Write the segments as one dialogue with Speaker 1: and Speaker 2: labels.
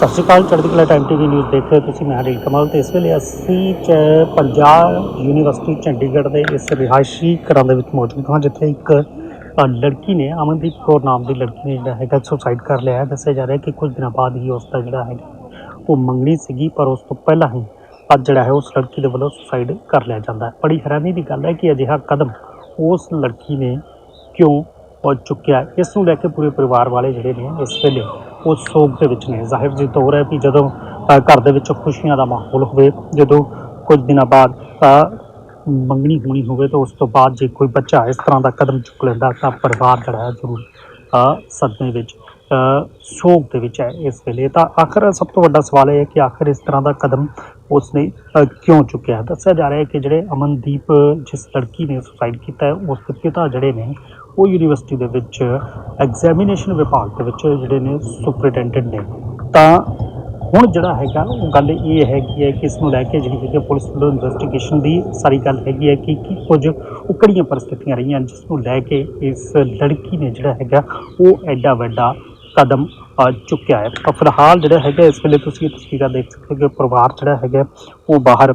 Speaker 1: ਸਤਿ ਸ਼੍ਰੀ ਅਕਾਲ, ਚੜ੍ਹਦੀ ਕਲਾ ਟਾਈਮ ਟੀਵੀ ਨਿਊਜ਼ ਦੇਖ ਰਹੇ ਹੋ ਤੁਸੀਂ, ਮੈਂ ਹਰੀਲ ਕਮਲ ਤੇ ਇਸ ਵੇਲੇ ਅਸੀਂ ਚ ਪੰਜਾਬ ਯੂਨੀਵਰਸਿਟੀ ਚੰਡੀਗੜ੍ਹ ਦੇ ਇਸ ਰਿਹਾਇਸ਼ੀ ਘਰਾਂ ਦੇ ਵਿੱਚ ਮੌਜੂਦ ਹਾਂ, ਜਿੱਥੇ ਇੱਕ ਲੜਕੀ ਨੇ, ਅਮਨਦੀਪ ਕੌਰ ਨਾਮ ਦੀ ਲੜਕੀ ਨੇ ਜਿਹੜਾ ਹੈਗਾ ਸੁਸਾਈਡ ਕਰ ਲਿਆ ਹੈ। ਦੱਸਿਆ ਜਾ ਰਿਹਾ ਕਿ ਕੁਝ ਦਿਨਾਂ ਬਾਅਦ ਹੀ ਉਸ ਦਾ ਜਿਹੜਾ ਹੈਗਾ, ਉਹ ਮੰਗਣੀ ਸੀਗੀ, ਪਰ ਉਸ ਤੋਂ ਪਹਿਲਾਂ ਹੀ ਅੱਜ ਜਿਹੜਾ ਹੈ ਉਸ ਲੜਕੀ ਦੇ ਵੱਲੋਂ ਸੁਸਾਈਡ ਕਰ ਲਿਆ ਜਾਂਦਾ ਹੈ। ਬੜੀ ਹੈਰਾਨੀ ਦੀ ਗੱਲ ਹੈ ਕਿ ਅਜਿਹਾ ਕਦਮ ਉਸ ਲੜਕੀ ਨੇ ਕਿਉਂ ਉਹ ਚੁੱਕਿਆ ਇਸ ਨੂੰ ਲੈ ਕੇ ਪੂਰੇ ਪਰਿਵਾਰ ਵਾਲੇ ਜਿਹੜੇ ਨੇ ਇਸ ਵੇਲੇ ਉਹ ਸੋਗ ਦੇ ਵਿੱਚ ਨੇ। ਜ਼ਾਹਿਰ ਜੀ ਤੌਰ ਹੈ ਵੀ ਜਦੋਂ ਘਰ ਦੇ ਵਿੱਚ ਖੁਸ਼ੀਆਂ ਦਾ ਮਾਹੌਲ ਹੋਵੇ ਜਦੋਂ ਕੁਝ ਦਿਨਾਂ ਬਾਅਦ ਮੰਗਣੀ ਹੋਣੀ ਹੋਵੇ ਤਾਂ ਉਸ ਤੋਂ ਬਾਅਦ ਜੇ ਕੋਈ ਬੱਚਾ ਇਸ ਤਰ੍ਹਾਂ ਦਾ ਕਦਮ ਚੁੱਕ ਲੈਂਦਾ ਤਾਂ ਪਰਿਵਾਰ ਜਿਹੜਾ ਹੈ ਜ਼ਰੂਰ ਅ, ਸਦਮੇ ਵਿੱਚ ਸੋਗ ਦੇ ਵਿੱਚ ਹੈ ਇਸ ਵੇਲੇ। ਤਾਂ ਆਖਰ ਸਭ ਤੋਂ ਵੱਡਾ ਸਵਾਲ ਇਹ ਹੈ ਕਿ ਆਖਰ ਇਸ ਤਰ੍ਹਾਂ ਦਾ ਕਦਮ ਉਸਨੇ ਕਿਉਂ ਚੁੱਕਿਆ ਦੱਸਿਆ ਜਾ ਰਿਹਾ ਹੈ ਕਿ ਜਿਹੜੇ ਅਮਨਦੀਪ, ਜਿਸ ਲੜਕੀ ਨੇ ਸੁਸਾਈਡ ਕੀਤਾ ਹੈ, ਉਸ ਦੇ ਪਿਤਾ ਜਿਹੜੇ ਨੇ, ਉਹ ਯੂਨੀਵਰਸਿਟੀ ਦੇ ਵਿੱਚ ਐਗਜ਼ਾਮੀਨੇਸ਼ਨ ਵਿਭਾਗ ਦੇ ਵਿੱਚ ਜਿਹੜੇ ਨੇ ਸੁਪਰਡੈਂਟੈਂਟ ਨੇ। ਤਾਂ ਹੁਣ ਜਿਹੜਾ ਹੈਗਾ, ਉਹ ਗੱਲ ਇਹ ਹੈਗੀ ਹੈ ਕਿ ਇਸ ਨੂੰ ਲੈ ਕੇ ਜਿਹੜੀ ਹੈਗੀ ਪੁਲਿਸ ਵੱਲੋਂ ਇਨਵੈਸਟੀਗੇਸ਼ਨ ਦੀ ਸਾਰੀ ਗੱਲ ਹੈਗੀ ਹੈ ਕਿ ਕੀ ਕੁਝ ਉਕੜੀਆਂ ਪਰਿਸਥਿਤੀਆਂ ਰਹੀਆਂ ਜਿਸ ਨੂੰ ਲੈ ਕੇ ਇਸ ਲੜਕੀ ਨੇ ਜਿਹੜਾ ਹੈਗਾ, ਉਹ ਐਡਾ ਵੱਡਾ ਕਦਮ ਚੁੱਕਿਆ ਹੈ। ਪਰ ਫਿਲਹਾਲ ਜਿਹੜਾ ਹੈਗਾ ਇਸ ਵੇਲੇ ਤੁਸੀਂ ਇਹ ਤਸਵੀਰਾਂ ਦੇਖ ਸਕਦੇ ਹੋ ਕਿ ਪਰਿਵਾਰ ਜਿਹੜਾ ਹੈਗਾ ਉਹ ਬਾਹਰ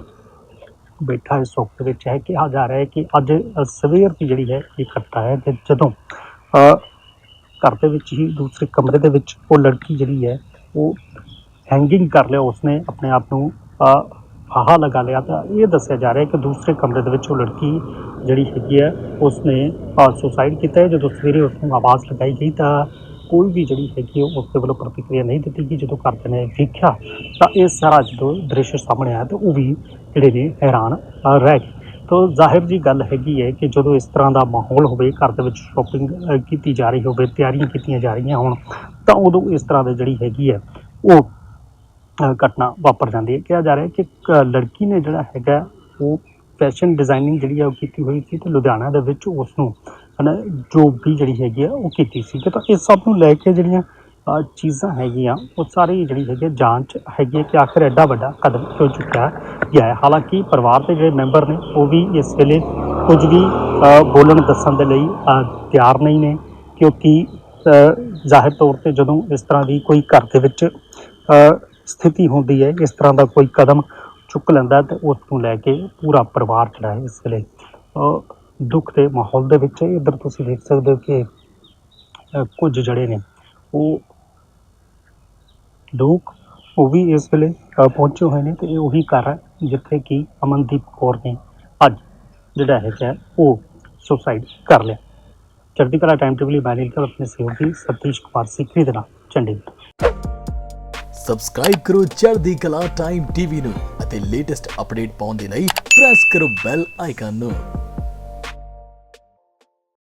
Speaker 1: ਬੈਠਾ ਇਸ ਵਕਤ ਵਿੱਚ। ਹੈ ਕਿਹਾ ਜਾ ਰਿਹਾ ਹੈ ਕਿ ਅੱਜ ਸਵੇਰ ਦੀ ਜਿਹੜੀ ਹੈ ਇਹ ਘਟਨਾ ਹੈ ਤੇ ਜਦੋਂ ਘਰ ਦੇ ਵਿੱਚ ਹੀ ਦੂਸਰੇ ਕਮਰੇ ਦੇ ਵਿੱਚ ਉਹ ਲੜਕੀ ਜਿਹੜੀ ਹੈ ਉਹ ਹੈਂਗਿੰਗ ਕਰ ਲਿਆ ਉਸਨੇ ਆਪਣੇ ਆਪ ਨੂੰ ਅ, ਫਾਹਾ ਲਗਾ ਲਿਆ। ਤਾਂ ਇਹ ਦੱਸਿਆ ਜਾ ਰਿਹਾ ਕਿ ਦੂਸਰੇ ਕਮਰੇ ਦੇ ਵਿੱਚ ਉਹ ਲੜਕੀ ਜਿਹੜੀ ਹੈਗੀ ਹੈ ਉਸਨੇ ਸੁਸਾਈਡ ਕੀਤਾ ਹੈ। ਜਦੋਂ ਸਵੇਰੇ ਉਸ ਨੂੰ ਆਵਾਜ਼ ਲਗਾਈ ਗਈ ਤਾਂ ਕੋਈ ਵੀ ਜਿਹੜੀ ਹੈਗੀ ਉਹ ਉਸ ਦੇ ਵੱਲੋਂ ਪ੍ਰਤੀਕਿਰਿਆ ਨਹੀਂ ਦਿੱਤੀ ਗਈ। ਜਦੋਂ ਘਰਦਿਆਂ ਨੇ ਵੇਖਿਆ ਤਾਂ ਇਹ ਸਾਰਾ ਜਦੋਂ ਦ੍ਰਿਸ਼ ਸਾਹਮਣੇ ਆਇਆ, ਤਾਂ ਉਹ ਵੀ ਜਿਹੜੇ ਨੇ ਹੈਰਾਨ ਰਹਿ ਗਏ। ਤਾਂ ਜ਼ਾਹਿਰ ਜੀ ਗੱਲ ਹੈਗੀ ਹੈ ਕਿ ਜਦੋਂ ਇਸ ਤਰ੍ਹਾਂ ਦਾ ਮਾਹੌਲ ਹੋਵੇ, ਘਰ ਦੇ ਵਿੱਚ ਸ਼ਾਪਿੰਗ ਕੀਤੀ ਜਾ ਰਹੀ ਹੋਵੇ, ਤਿਆਰੀਆਂ ਕੀਤੀਆਂ ਜਾ ਰਹੀਆਂ ਹੋਣ, ਤਾਂ ਉਦੋਂ ਇਸ ਤਰ੍ਹਾਂ ਦੀ ਜਿਹੜੀ ਹੈਗੀ ਹੈ, ਉਹ ਘਟਨਾ ਵਾਪਰ ਜਾਂਦੀ ਹੈ। ਕਿਹਾ ਜਾ ਰਿਹਾ ਕਿ ਲੜਕੀ ਨੇ ਜਿਹੜਾ ਹੈਗਾ, ਉਹ ਫੈਸ਼ਨ ਡਿਜ਼ਾਈਨਿੰਗ ਜਿਹੜੀ ਹੈ, ਉਹ ਕੀਤੀ ਹੋਈ ਸੀ, ਤੇ ਲੁਧਿਆਣਾ ਦੇ ਵਿੱਚ ਉਸ ਨੂੰ ਹਨਾ, ਜੋ ਵੀ ਜਿਹੜੀ ਹੈਗੀ ਆ, ਉਹ ਕੀਤੀ ਸੀ ਤਾਂ ਇਹ ਸਭ ਨੂੰ ਲੈ ਕੇ ਜਿਹੜੀਆਂ ਚੀਜ਼ਾਂ ਹੈਗੀਆਂ, ਉਹ ਸਾਰੀ ਜਿਹੜੀ ਹੈਗੀ ਆ, ਜਾਂਚ ਹੈਗੀ ਹੈ ਕਿ ਆਖਰ ਐਡਾ ਵੱਡਾ ਕਦਮ ਕਿਉਂ ਚੁੱਕਿਆ ਗਿਆ ਹੈ। ਹਾਲਾਂਕਿ ਪਰਿਵਾਰ ਦੇ ਜਿਹੜੇ ਮੈਂਬਰ ਨੇ, ਉਹ ਵੀ ਇਸ ਵੇਲੇ ਕੁਝ ਵੀ ਬੋਲਣ ਦੱਸਣ ਦੇ ਲਈ ਤਿਆਰ ਨਹੀਂ ਨੇ, ਕਿਉਂਕਿ ਜ਼ਾਹਿਰ ਤੌਰ ਤੇ ਜਦੋਂ ਇਸ ਤਰ੍ਹਾਂ ਦੀ ਕੋਈ ਘਰ ਦੇ ਵਿੱਚ ਸਥਿਤੀ ਹੁੰਦੀ ਹੈ, ਇਸ ਤਰ੍ਹਾਂ ਦਾ ਕੋਈ ਕਦਮ ਚੁੱਕ ਲੈਂਦਾ ਤੇ ਉਸ ਨੂੰ ਲੈ ਕੇ ਪੂਰਾ ਪਰਿਵਾਰ ਜਿਹੜਾ ਹੈ ਇਸ ਵੇਲੇ ਦੁੱਖ ਦੇ ਮਾਹੌਲ ਦੇ ਵਿੱਚ ਇੱਧਰ ਤੁਸੀਂ ਦੇਖ ਸਕਦੇ ਹੋ ਕਿ ਕੁਝ ਜਿਹੜੇ ਨੇ। ਉਹ ਲੋਕ ਉਹ ਵੀ ਇਸ ਵੇਲੇ ਪਹੁੰਚੇ ਹੋਏ ਨੇ ਤੇ ਇਹ ਉਹੀ ਘਰ ਹੈ ਜਿੱਥੇ ਕਿ ਅਮਨਦੀਪ ਕੌਰ ਨੇ ਅੱਜ ਜਿਹੜਾ ਹੈਗਾ ਉਹ ਸੁਸਾਈਡ ਕਰ ਲਿਆ। ਚੜ੍ਹਦੀ ਕਲਾ ਟਾਈਮ ਟੇਬਲ ਮੈਂ ਨੀਲਕਰ ਆਪਣੇ ਸਹਿਯੋਗੀ ਸਤੀਸ਼ ਕੁਮਾਰ ਸਿੱਖੀ ਦੇ ਨਾਲ ਚੰਡੀਗੜ੍ਹ
Speaker 2: ਸਬਸਕ੍ਰਾਈਬ ਕਰੋ ਚੜ੍ਹਦੀ ਕਲਾ ਟਾਈਮ ਟੀਵੀ ਨੂੰ ਅਤੇ ਲੇਟੈਸਟ ਅਪਡੇਟ ਪਾਉਣ ਦੇ ਲਈ ਪ੍ਰੈਸ ਕਰੋ ਬੈਲ ਆਈਕਨ ਨੂੰ।